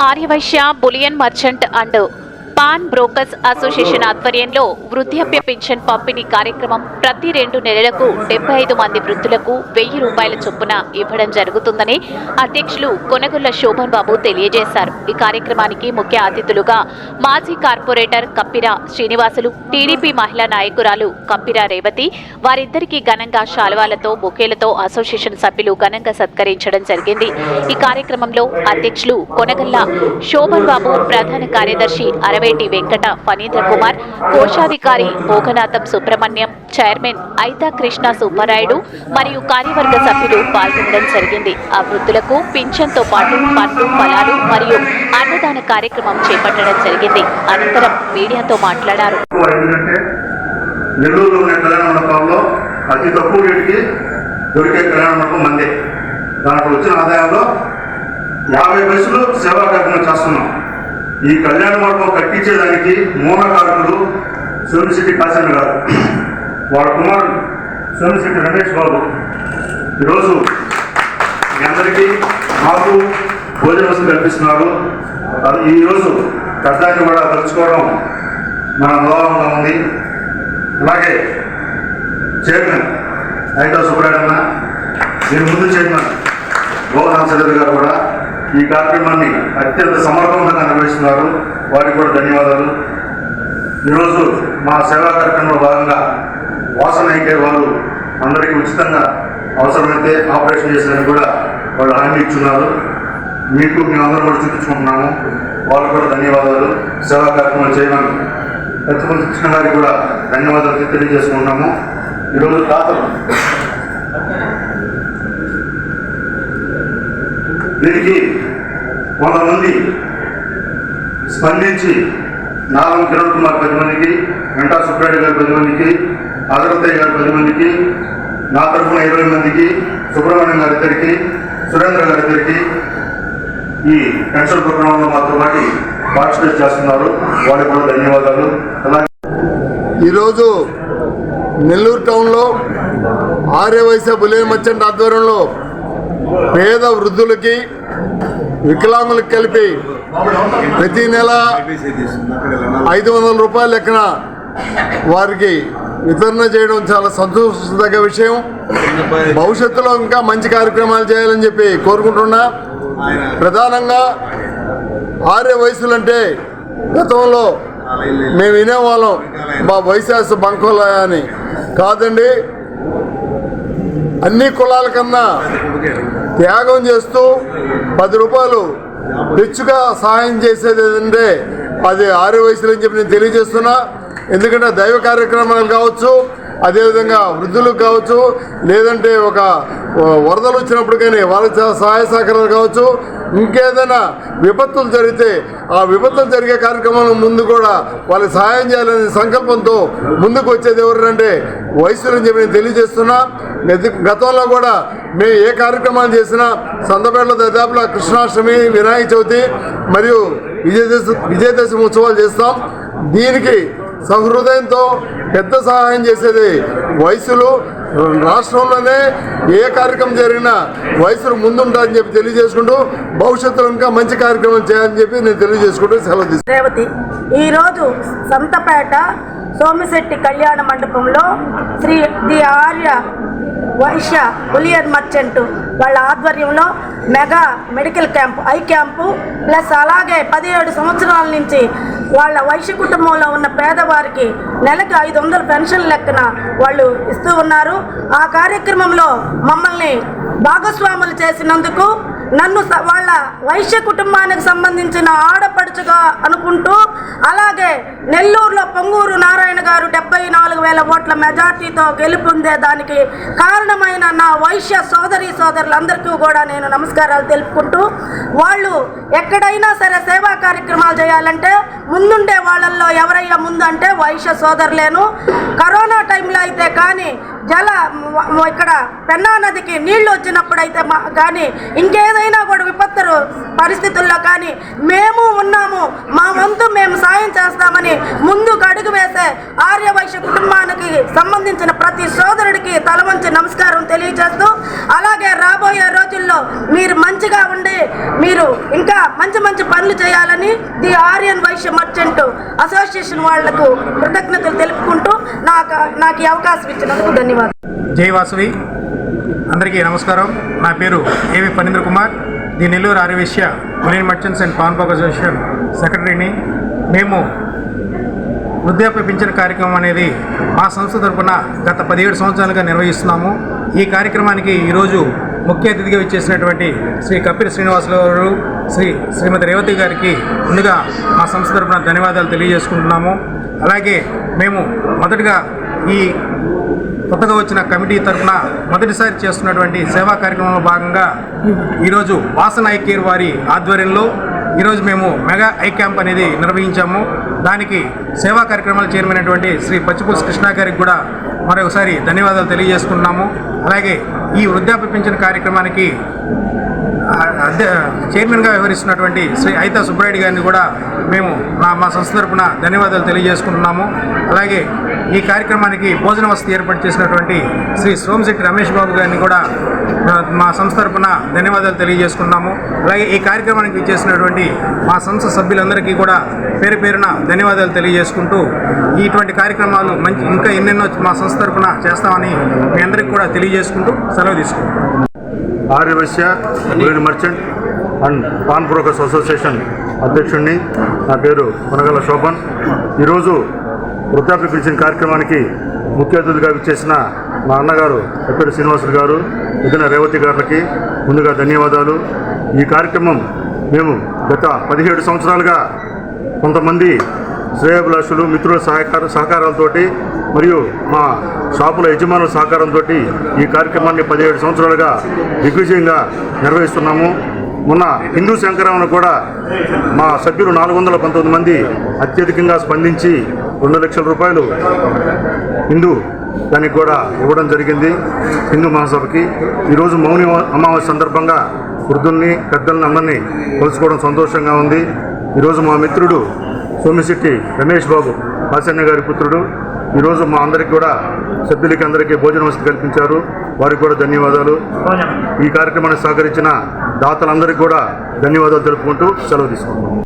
Aryavaishya bullion merchant and pawn brokers association ఆధ్వర్యంలో వృద్ధాప్య pension పంపిణీ కార్యక్రమం ప్రతి రెండు నెలలకు డెబ్బై ఐదు మంది వృద్ధులకు వెయ్యి రూపాయల చొప్పున ఇవ్వడం జరుగుతుందని అధ్యక్షులు కొనగొల్ల శోభన్ బాబు తెలియజేశారు. ఈ కార్యక్రమానికి ముఖ్య అతిథులుగా మాజీ కార్పొరేటర్ కప్పిరా శ్రీనివాసులు టీడీపీ మహిళా నాయకురాలు కప్పిరా రేవతి వారిద్దరికీ ఘనంగా శాలువాలతో బొకేలతో అసోసియేషన్ సభ్యులు ఘనంగా సత్కరించడం జరిగింది. ఈ కార్యక్రమంలో అధ్యక్షులు కొనగల్ల శోభన్ బాబు ప్రధాన కార్యదర్శి అరవేటి వెంకట ఫణీంద్ర కుమార్ కోశాధికారి భోగనాథం సుబ్రహ్మణ్యం చైర్మన్ ఐతా కృష్ణ సుబ్బరాయుడు మరియు కార్యవర్గ సభ్యులు పాల్గొనడం జరిగింది. ఆ వృద్ధులకు పింఛన్తో పాటు పండ్లు ఫలాలు మరియు అన్నదాన కార్యక్రమం చేపట్టడం జరిగింది. అనంతరం మీడియాతో మాట్లాడారు. నెల్లూరులో ఉన్న కళ్యాణ మండపాల్లో అతి తక్కువ రేటుకి దొరికే కళ్యాణ మండపం మందే. దాంట్లో వచ్చిన ఆదాయంలో యాభై పైసలు సేవా కార్యక్రమం చేస్తున్నాం. ఈ కళ్యాణ మండపం కట్టించేదానికి మూలకారకులు సోమిశెట్టి కాశన్ గారు. వాళ్ళ కుమారుడు సోమిశెట్టి రమేష్ బాబు. ఈరోజు మీ అందరికీ మాకు భోజన వసతి కల్పిస్తున్నారు. అది ఈరోజు పెద్దాన్ని కూడా తలుచుకోవడం మన అనుభవంగా ఉంది. అలాగే చైర్మన్ ఐటా సుబ్రాయణ దీని ముందు చైర్మన్ గోవర్ధన్ సదర్ గారు కూడా ఈ కార్యక్రమాన్ని అత్యంత సమర్థవంతంగా నిర్వహిస్తున్నారు. వారికి కూడా ధన్యవాదాలు. ఈరోజు మా సేవా కార్యక్రమంలో భాగంగా వాసన అయితే వాళ్ళు అందరికీ ఉచితంగా అవసరమైతే ఆపరేషన్ చేసేదని కూడా వాళ్ళు హామీ ఇచ్చున్నారు. మీకు మేమందరం కూడా చూపించుకుంటున్నాము. వాళ్ళకు కూడా ధన్యవాదాలు. సేవా కార్యక్రమాలు చేయమని ప్రతిపక్ష కృష్ణ గారికి కూడా ధన్యవాదాలు తెలియజేసుకుంటున్నాము. ఈరోజు తాతలు దీనికి కొంతమంది స్పందించి నాగం కిరణ్ కుమార్ పది మందికి వెంటా సుబ్బారెడ్డి గారు పది మందికి అగరత్తయ్య గారు పది మందికి నా తరఫున ఇరవై మందికి సుబ్రహ్మణ్యం గారి ఇద్దరికి సురేంద్ర గారి ఇద్దరికి ఈ పెన్షన్ ప్రోగ్రాంలో మాతో పాటు పార్టిసిపేట్ చేస్తున్నారు. వాళ్ళకి కూడా ధన్యవాదాలు. అలాగే ఈరోజు నెల్లూరు టౌన్లో ఆర్యవైశ్య బులే మర్చెంట్ ఆధ్వర్యంలో పేద వృద్ధులకి వికలాంగులకు కలిపి ప్రతి నెల ఐదు వందల రూపాయల లెక్కన వారికి వితరణ చేయడం చాలా సంతోషదగ్గ విషయం. భవిష్యత్తులో ఇంకా మంచి కార్యక్రమాలు చేయాలని చెప్పి కోరుకుంటున్నా. ప్రధానంగా ఆర్య వయసులంటే గతంలో మేము వినేవాళ్ళం మా వైశాస్ బంకోలా అని కాదండి. అన్ని కులాల కన్నా త్యాగం చేస్తూ పది రూపాయలు హెచ్చుగా సహాయం చేసేది ఏంటంటే అది ఆరు వయసులు అని చెప్పి నేను తెలియజేస్తున్నా. ఎందుకంటే దైవ కార్యక్రమాలు కావచ్చు అదేవిధంగా వృద్ధులకు కావచ్చు లేదంటే ఒక వరదలు వచ్చినప్పుడు కానీ వాళ్ళ సహాయ సహకారాలు కావచ్చు. ఇంకేదైనా విపత్తులు జరిగితే ఆ విపత్తులు జరిగే కార్యక్రమాల ముందు కూడా వాళ్ళకి సహాయం చేయాలనే సంకల్పంతో ముందుకు వచ్చేది ఎవరంటే వయసులని చెప్పి నేను తెలియజేస్తున్నా. గతంలో కూడా మేము ఏ కార్యక్రమాలు చేసినా సందపేటలో దాదాపులో కృష్ణాష్టమి వినాయక చవితి మరియు విజయదశ విజయదశమి ఉత్సవాలు చేస్తాం. దీనికి సహృదయంతో పెద్ద సహాయం చేసేది వయసులు రాష్ట్రంలోనే ఏ కార్యక్రమం జరిగినా వయసులు ముందుంటారని చెప్పి తెలియజేసుకుంటూ భవిష్యత్తులో ఇంకా మంచి కార్యక్రమం చేయాలని చెప్పి నేను తెలియజేసుకుంటూ సెలవు తీసుకుంటాను రేవతి ఈరోజు సంతపేట సోమిశెట్టి కళ్యాణ మండపంలో Shri the Arya Vaishya bullion merchant వాళ్ళ ఆధ్వర్యంలో mega medical camp eye camp plus అలాగే పదిహేడు సంవత్సరాల నుంచి వాళ్ళ వైశ్య కుటుంబంలో ఉన్న పేదవారికి నెలకు ఐదు వందల పెన్షన్ లెక్కన వాళ్ళు ఇస్తూ ఉన్నారు. ఆ కార్యక్రమంలో మమ్మల్ని భాగస్వాములు చేసినందుకు నన్ను స- వాళ్ళ వైశ్య కుటుంబానికి సంబంధించిన ఆడపడుచుగా అనుకుంటూ అలాగే నెల్లూరులో పొంగూరు నారాయణ గారు డెబ్బై నాలుగు వేల ఓట్ల మెజార్టీతో గెలుపొందే దానికి కారణమైన నా వైశ్య సోదరి సోదరులందరికీ కూడా నేను నమస్కారాలు తెలుపుకుంటూ వాళ్ళు ఎక్కడైనా సరే సేవా కార్యక్రమాలు చేయాలంటే ముందుండే వాళ్ళల్లో ఎవరయ్యా ముందు అంటే వైశ్య సోదరులేను. కరోనా టైంలో అయితే కానీ జల ఇక్కడ పెన్నా నదికి నీళ్ళు వచ్చినప్పుడైతే మా కానీ ఇంకేదైనా కూడా విపత్తు పరిస్థితుల్లో కానీ మేము ఉన్నాము మా వంతు మేము సాయం చేస్తామని ముందుకు అడుగు వేసే ఆర్యవైశ్య కుటుంబానికి సంబంధించిన ప్రతి సోదరుడికి తల వంచి నమస్కారం తెలియజేస్తూ అలాగే రాబోయే రోజుల్లో మీరు మంచిగా ఉండి మీరు ఇంకా మంచి మంచి పనులు చేయాలని the Aryan Vaishya merchant association వాళ్ళకు కృతజ్ఞతలు తెలుపుకుంటూ నాకు నాకు ఈ అవకాశం ఇచ్చినందుకు ధన్యవాదాలు. జై వాసవి. అందరికీ నమస్కారం. నా పేరు A V Phanindra Kumar. The Nellore Aryavaishya marine merchants and పాన్పాక్ association సెక్రటరీని. మేము వృద్ధాప్య పింఛన్ కార్యక్రమం అనేది మా సంస్థ తరపున గత పదిహేడు సంవత్సరాలుగా నిర్వహిస్తున్నాము. ఈ కార్యక్రమానికి ఈరోజు ముఖ్య అతిథిగా ఇచ్చేసినటువంటి శ్రీ కపిల్ శ్రీనివాసరావు గారు శ్రీ శ్రీమతి రేవతి గారికి ముందుగా మా సంస్థ తరపున ధన్యవాదాలు తెలియజేసుకుంటున్నాము. అలాగే మేము మొదటగా ఈ కొత్తగా వచ్చిన కమిటీ తరఫున మొదటిసారి చేస్తున్నటువంటి సేవా కార్యక్రమంలో భాగంగా ఈరోజు వాసన ఐకేర్ వారి ఆధ్వర్యంలో ఈరోజు మేము మెగా ఐ క్యాంప్ అనేది నిర్వహించాము. దానికి సేవా కార్యక్రమాలు చేరినటువంటి శ్రీ పచ్చిపూసి కృష్ణ గారికి కూడా మరొకసారి ధన్యవాదాలు తెలియజేసుకున్నాము. అలాగే ఈ వృద్ధాప్య పింఛన్ కార్యక్రమానికి చైర్మన్గా వ్యవహరిస్తున్నటువంటి శ్రీ అయితా సుబ్బరాయుడు గారిని కూడా మేము మా మా సంస్థ తరపున ధన్యవాదాలు తెలియజేసుకుంటున్నాము. అలాగే ఈ కార్యక్రమానికి భోజన వసతి ఏర్పాటు చేసినటువంటి శ్రీ సోమశెట్టి రమేష్ బాబు గారిని కూడా మా- సంస్థ తరపున ధన్యవాదాలు తెలియజేసుకున్నాము అలాగే ఈ కార్యక్రమానికి ఇచ్చేసినటువంటి మా సంస్థ సభ్యులందరికీ కూడా పేరు పేరున ధన్యవాదాలు తెలియజేసుకుంటూ ఇటువంటి కార్యక్రమాలు మంచి ఇంకా ఎన్నెన్నో మా సంస్థ తరపున చేస్తామని మీ అందరికీ కూడా తెలియజేసుకుంటూ సెలవు తీసుకుంటాం Aryavaishya green merchant and pawn brokers association అధ్యక్షుడిని నా పేరు కొనగల శోభన్. ఈరోజు వృద్ధాప్య పెన్షన్ కార్యక్రమానికి ముఖ్య అతిథిగా విచ్చేసిన మా అన్నగారు ఎప్పటి శ్రీనివాసులు గారు ఇదిన రేవతి గారికి ముందుగా ధన్యవాదాలు. ఈ కార్యక్రమం మేము గత పదిహేడు సంవత్సరాలుగా కొంతమంది శ్రేయాభిలాషులు మిత్రుల సహకార సహకారాలతోటి మరియు మా షాపుల యజమానుల సహకారంతో ఈ కార్యక్రమాన్ని పదిహేడు సంవత్సరాలుగా దిగ్విజయంగా నిర్వహిస్తున్నాము. మొన్న హిందూ సంక్రమణ కూడా మా సభ్యులు నాలుగు వందల పంతొమ్మిది మంది అత్యధికంగా స్పందించి రెండు లక్షల రూపాయలు హిందూ దానికి కూడా ఇవ్వడం జరిగింది హిందూ మహాసభకి. ఈరోజు మౌని అమావాస్య సందర్భంగా వృద్ధుల్ని పెద్దల్ని అందరినీ కలుసుకోవడం సంతోషంగా ఉంది. ఈరోజు మా మిత్రుడు సోమిశెట్టి రమేష్ బాబు కాశన్న గారి పుత్రుడు. ఈరోజు మా అందరికి కూడా సభ్యులకి అందరికీ భోజన వసతి కల్పించారు. వారికి కూడా ధన్యవాదాలు. ఈ కార్యక్రమాన్ని సహకరించిన దాతలందరికీ కూడా ధన్యవాదాలు తెలుపుకుంటూ సెలవు తీసుకుంటాం